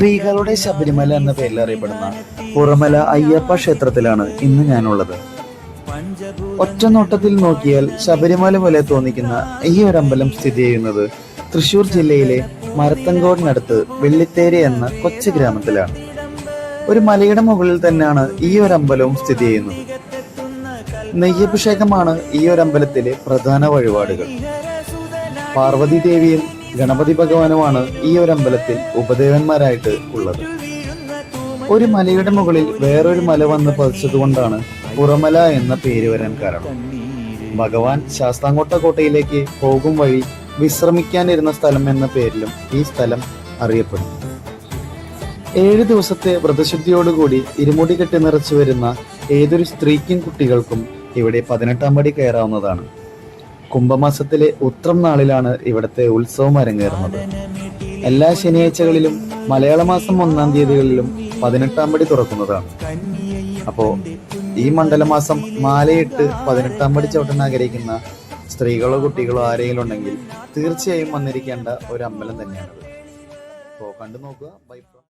സ്ത്രീകളുടെ ശബരിമല എന്ന പേരിൽ അറിയപ്പെടുന്ന പുറമല അയ്യപ്പ ക്ഷേത്രത്തിലാണ് ഇന്ന് ഞാനുള്ളത്. ഒറ്റ നോട്ടത്തിൽ നോക്കിയാൽ ശബരിമല പോലെ തോന്നിക്കുന്ന ഈ ഒരമ്പലം സ്ഥിതി ചെയ്യുന്നത് തൃശൂർ ജില്ലയിലെ മരത്തങ്കോടിനടുത്ത് വെള്ളിത്തേരി എന്ന കൊച്ചു ഗ്രാമത്തിലാണ്. ഒരു മലയുടെ മുകളിൽ തന്നെയാണ് ഈ ഒരു അമ്പലവും സ്ഥിതി ചെയ്യുന്നത്. നെയ്യഭിഷേകമാണ് ഈ ഒരു അമ്പലത്തിലെ പ്രധാന വഴിപാടുകൾ. പാർവതി ദേവിയും ഗണപതി ഭഗവാനുമാണ് ഈ ഒരു അമ്പലത്തിൽ ഉപദേവന്മാരായിട്ട് ഉള്ളത്. ഒരു മലയുടെ മുകളിൽ വേറൊരു മല വന്ന് പതിച്ചതുകൊണ്ടാണ് പുറമല എന്ന പേര് വരാൻ കാരണം. ഭഗവാൻ ശാസ്താംകോട്ട കോട്ടയിലേക്ക് പോകും വഴി വിശ്രമിക്കാനിരുന്ന സ്ഥലം എന്ന പേരിലും ഈ സ്ഥലം അറിയപ്പെടുന്നു. ഏഴ് ദിവസത്തെ വ്രതശുദ്ധിയോടുകൂടി ഇരുമുടി കെട്ടി നിറച്ചു വരുന്ന ഏതൊരു സ്ത്രീക്കും കുട്ടികൾക്കും ഇവിടെ പതിനെട്ടാം പടി കയറാവുന്നതാണ്. കുംഭമാസത്തിലെ ഉത്രം നാളിലാണ് ഇവിടുത്തെ ഉത്സവം അരങ്ങേറുന്നത്. എല്ലാ ശനിയാഴ്ചകളിലും മലയാള മാസം ഒന്നാം തീയതികളിലും പതിനെട്ടാം പടി തുറക്കുന്നതാണ്. അപ്പോ ഈ മണ്ഡലമാസം മാലയിട്ട് പതിനെട്ടാം പടി ചവിട്ടാൻ ആഗ്രഹിക്കുന്ന സ്ത്രീകളോ കുട്ടികളോ ആരെങ്കിലും ഉണ്ടെങ്കിൽ തീർച്ചയായും വന്നിരിക്കേണ്ട ഒരു അമ്പലം തന്നെയാണ് അപ്പോൾ കണ്ടു നോക്കുക